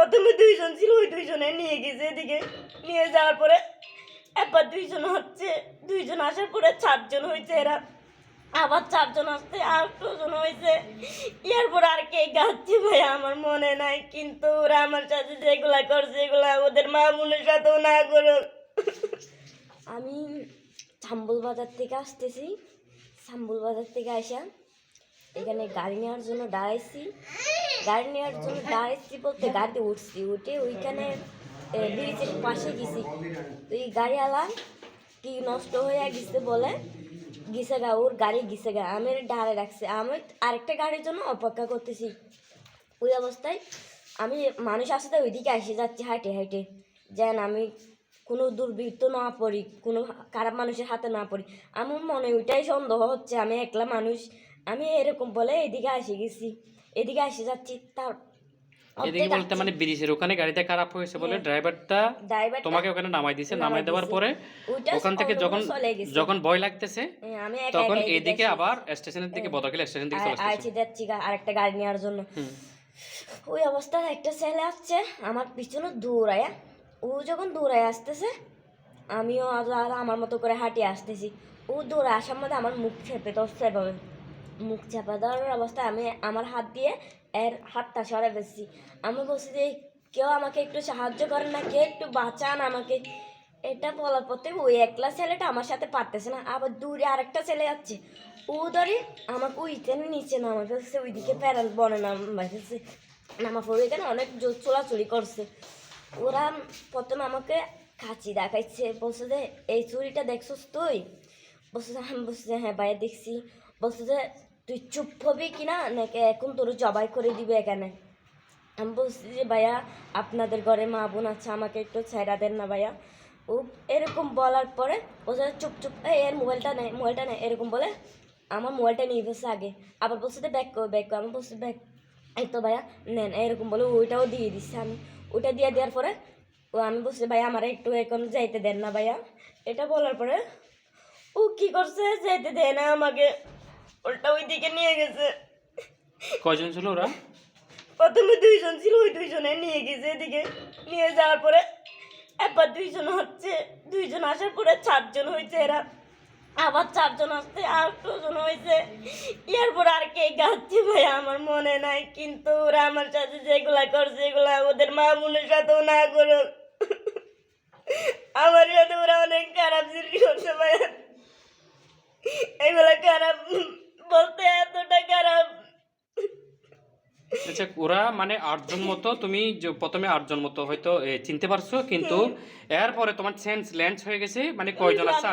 প্রথমে দুইজন ছিল, ওই দুইজনে নিয়ে গেছে এদিকে। নিয়ে যাওয়ার পরে একবার দুইজন হচ্ছে, দুইজন আসার পরে চারজন হয়েছে এরা। আবার চারজন আসতে আর দুজন হয়েছে। ইয়ার পর আর কে গাচ্ছে ভাই, আমার মনে নাই, কিন্তু ওরা আমার সাথে যেগুলা করছে, এগুলা ওদের মা বোনের সাথেও না করুক। আমি চাম্বুল বাজার থেকে আসতেছি। চাম্বুল বাজার থেকে আসা এখানে গাড়ি নেওয়ার জন্য দাঁড়াইছি। গাড়ি নেওয়ার জন্য দাঁড়াইছি বলতে গাড়িতে উঠছি, উঠে ওইখানে ব্রিজের পাশে গেছি। তো এই গাড়িওয়ালা কি নষ্ট হয়ে গেছে বলে? গিসে গা, ওর গাড়ি গিসে গা আমি ডালে রাখছি। আমি আরেকটা গাড়ির জন্য অপেক্ষা করতেছি। ওই অবস্থায় আমি মানুষ আসতে ওইদিকে এসে যাচ্ছি হাইটে হাইটে যেন আমি কোনো দুর্বৃত্ত না পড়ি, কোনো খারাপ মানুষের হাতে না পড়ি। আমার মনে ওইটাই সন্দেহ হচ্ছে, আমি একলা মানুষ, আমি এরকম বলে এদিকে এসে গেছি। এদিকে এসে যাচ্ছি। তার এদিকে বলতে মানে ব্রিজের ওখানে গাড়িটা খারাপ হয়েছে বলে ড্রাইভারটা তোমাকে ওখানে নামাই নামাই দেওয়ার পরে ওখান থেকে যখন যখন ভয় লাগতেছে তখন একা এইদিকে এসে- আবার স্টেশনের দিকে বদরকিল স্টেশন চলে আইছি যাচ্ছি আরেকটা গাড়ি নেওয়ার জন্য। ওই অবস্থায় একটা ছেলে আসছে আমার পিছনে দৌড়ায়। ও যখন দৌড়ায় আসতেছে আমিও আমার মতো করে হাঁটিয়ে আসতেছি। ও দৌড়ে আসার মধ্যে আমার মুখ চেপে তো মুখ চাপা ধরার অবস্থায় আমি আমার হাত দিয়ে এর হাতটা সরে ফেলছি। আমি বলছি যে, কেউ আমাকে একটু সাহায্য করেন না, কেউ একটু বাঁচান আমাকে। এটা বলার পর ওই একলা ছেলেটা আমার সাথে পারতেছে না। আবার দূরে আরেকটা ছেলে যাচ্ছে। ও ধরে আমাকে ওইতে নিচে নামা ফেলছে, ওইদিকে প্যারাল বনে নামা ফেলছে। নামা পড়ে এখানে অনেক জোর চোলাচুরি করছে। ওরা প্রথমে আমাকে কাচি দেখাইছে, বলছে যে, এই চুরিটা দেখছস তুই? বলছে আমি বলছি যে হ্যাঁ ভাইয়া দেখছি। বলছে যে তুই চুপ হবি কিনা নাকি এখন তোর জবাই করে দিবে এখানে? আমি বলছি যে, ভাইয়া, আপনাদের ঘরে মা বোন আছে, আমাকে একটু ছেড়া দেন না ভাইয়া। ও এরকম বলার পরে ও চুপ চুপ, এই, এর মোবাইলটা নেই মোবাইলটা নেই এরকম বলে আমার মোবাইলটা নিয়ে ফেলছে আগে। আবার বলছে যে, ব্যাক কর ব্যাক কর। আমি বলছি, ব্যাক, এই তো ভাইয়া, নেন। এরকম বলে ওইটাও দিয়ে দিচ্ছে আমি। ওইটা দিয়ে দেওয়ার পরে ও আমি বলছি, ভাইয়া, আমার একটু এখন যাইতে দেন না ভাইয়া। এটা বলার পরে ও কি করছে? যাইতে দেয় না আমাকে। ওটা ওই দিকে নিয়ে গেছে। কয়জন ছিল ওরা? প্রথমে দুইজন ছিল ওই দুইজনে নিয়ে গেছে এদিকে। নিয়ে যাওয়ার পরে একবার দুইজন হচ্ছে দুইজন আসার পরে চারজন হয়েছে এরা। আবার চারজন আসতে আর দুজন হয়েছে। ইয়ার পর আর কে গাচ্ছে ভাই আমার মনে নাই। কিন্তু ওরা আমার সাথে যেগুলা করছে এগুলা ওদের মা বোনের সাথেও না করুক। আমার সাথে ওরা অনেক খারাপ সৃষ্টি করছে ভাই। এগুলা খারাপ বলতে এতটা খারাপ। আচ্ছা ওরা মানে আটজন মতো তুমি প্রথমে আটজন মতো হয়তো চিনতে পারছ কিন্তু এরপরে তোমার সেন্স ল্যান্ড হয়ে গেছে মানে কয়জন আছে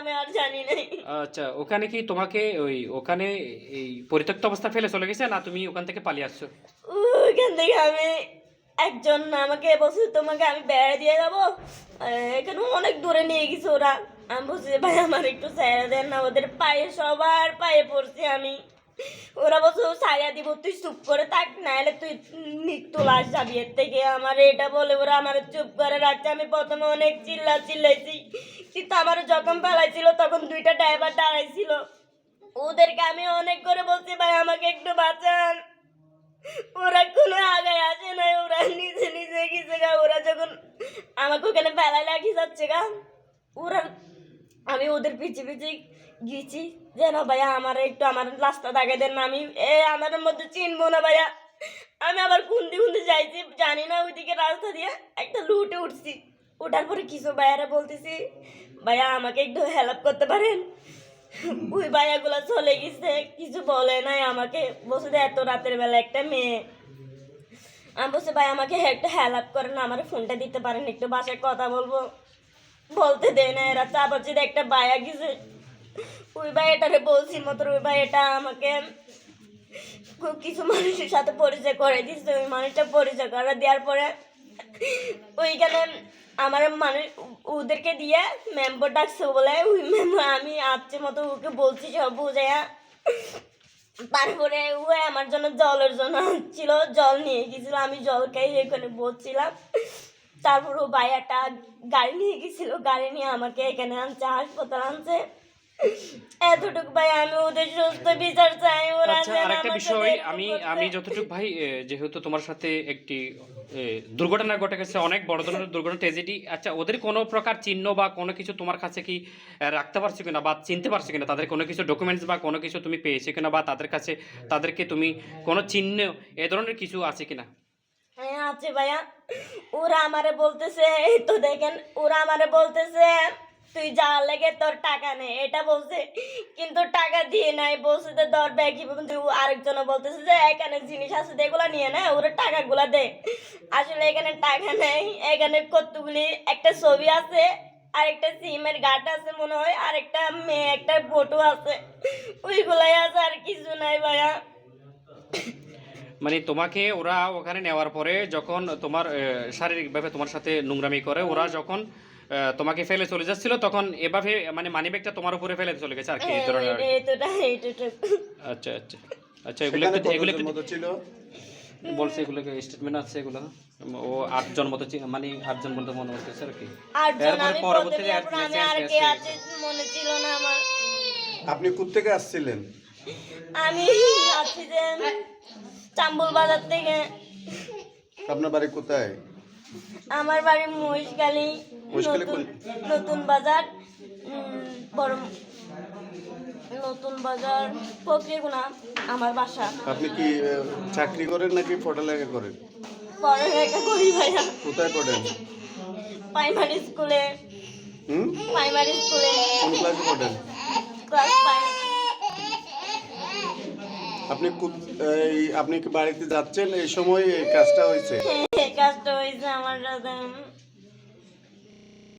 আমি আর জানি নাই। আচ্ছা ওখানে কি তোমাকে ওই ওখানে এই পরিত্যক্ত অবস্থা ফেলে চলে গেছে না তুমি ওখান থেকে পালিয়ে আসছো? ওইখান থেকে আমি একজন আমাকে বলছে তোমাকে আমি বেড়া দিয়ে যাব। এখানে অনেক দূরে নিয়ে গেছে ওরা। আমি বলছি যে, ভাই আমার একটু ছায়া দেন না ওদের পায়ে সবার পায়ে পড়ছি আমি। ওরা বলছে ছায়া দিব তুই চুপ করে থাক নাহলে তুই মৃত্যু লাশ যাবি এর থেকে। আমার এটা বলে ওরা আমার চুপ করে রাখছে। আমি প্রথমে অনেক চিল্লা চিল্লাইছি কিন্তু আমার যখন পালাইছিল তখন দুইটা ড্রাইভার দাঁড়াইছিল ওদেরকে আমি অনেক করে বলছি ভাই আমাকে একটু বাঁচান। ওরা কোনো আগায় আসে না ওরা নিজে নিজে গেছে গা। ওরা যখন আমাকে ওখানে বেলা লাগিয়ে যাচ্ছে গা ওরা আমি ওদের পিছে পিছে গিয়েছি যেন ভাইয়া আমার একটু আমার রাস্তা দাগে দেন না, আমি এ আমার মধ্যে চিনবো না ভাইয়া। আমি আবার কুন্দি কুন্দি যাইছি, জানি না ওইদিকে রাস্তা দিয়ে একটা লুটে উঠছি। ওঠার পরে কিছু ভাইয়ারা বলতেছি, ভাইয়া, আমাকে একটু হেল্প করতে পারেন? ওই ভাইয়াগুলো চলে গেছে, কিছু বলে নাই আমাকে। বসে যে এত রাতের বেলা একটা মেয়ে। আমি বলছি ভাই আমাকে একটা হেল্প করেন, আমার ফোনটা দিতে পারেন, একটু বাসায় কথা বলব। বলতে দেয় না, এরা তারপর যদি একটা বায়া গেছে ওই ভাইয়াটারে বলছি মতো, ওই ভাইয়াটা আমাকে খুব কিছু মানুষের সাথে পরিচয় করে দিচ্ছে ওই মানুষটা পরিচয় করে দেওয়ার পরে ওইখানে আমার মানুষ, ওদেরকে দিয়ে মেম্বার ডাকছে বলে, ওই মেম্বার আমি আসছে মতো, ওকে বলছি সব বুঝাইয়া। তারপরে ও আমার জন্য জলের জন্য ছিল জল নিয়ে গেছিল, আমি জল খাই এখানে বলছিলাম তারপর ও ভাইয়াটা গাড়ি নিয়ে গেছিল গাড়ি নিয়ে আমাকে এখানে আনছে হাসপাতাল আনছে। এতটুকু ভাই আমি ওদের সুস্থ বিচার চাই ওরা আচ্ছা আরেকটা বিষয় আমি আমি। যতটুকু ভাই যেহেতু তোমার সাথে একটি দুর্ঘটনা ঘটে গেছে অনেক বড় ধরনের দুর্ঘটনা ট্রেজেডি আচ্ছা ওদের কোনো প্রকার চিহ্ন বা কোনো কিছু তোমার কাছে কি রাখতে পারছ কিনা বা চিনতে পারছ কিনা? তাদের কোনো কিছু ডকুমেন্টস বা কোনো কিছু তুমি পেয়েছ কিনা বা তাদের কাছে তাদেরকে তুমি কোনো চিহ্ন এ ধরনের কিছু আছে কিনা? আছে ভাইয়া। ওরা আমারে বলতেছে, এই তো দেখেন, ওরা আমারে বলতেছে, তুই যা লেগে তোর টাকা নেই এটা বলছে, কিন্তু টাকা দিয়ে নাই, বলছে যে তোর ব্যাগ কিন্তু আরেকজন বলতেছে যে, এখানে জিনিস আছে, যেগুলো নিয়ে না, ওরা টাকাগুলা দে। আসলে এখানে টাকা নেই, এখানে কতগুলি, একটা ছবি আছে, আরেকটা সিমের গাট আছে মনে হয়, আরেকটা মেয়ে, একটা ফটো আছে। ওইগুলাই আছে আর কিছু নাই ভাইয়া। মানে তোমাকে ওরা ওখানে নেওয়ার পরে যখন তোমার শারীরিকভাবে তোমার সাথে নোংরামি করে ওরা যখন তোমাকে ফেলে চলে যাচ্ছিল তখন এভাবে মানে মানি ব্যাগটা তোমার উপরে ফেলে চলে গেছে আর কি এইটুটুকু আচ্ছা আচ্ছা আচ্ছা এগুলো এগুলো একটু মতো ছিল? বলছে এগুলো স্টেটমেন্ট আছে এগুলো? ও আটজন মতো মানে আটজন বলতে মনে হচ্ছে আর কি। আটজন আমি পরবর্তীতে আর তারপর আমি message আর message কে হয়ে আছে মনে ছিল না আমার। আপনি কোত্থেকে আসছিলেন? আমি যে চাম্বুল বাজার থেকে। আপনার বাড়ি কোথায়? আমার বাড়ি মহিষকালী মহিষকালী নতুন নতুন বাজার বড় নতুন বাজার প্রক্রিয়াগুনা আমার বাসা। আপনি কি চাকরি করেন নাকি পড়ালেখা করেন? পড়ালেখা করি ভাইয়া। কোথায় পড়েন প্রাইমারি স্কুলে হুম? প্রাইমারি স্কুলে কোন ক্লাসে পড়েন? ক্লাস ফাইভ আপনি এই আপনি বাড়িতে যাচ্ছেন? এই সময় এই কাজটা হয়েছে। কাজটা হয়েছে আমার সাথে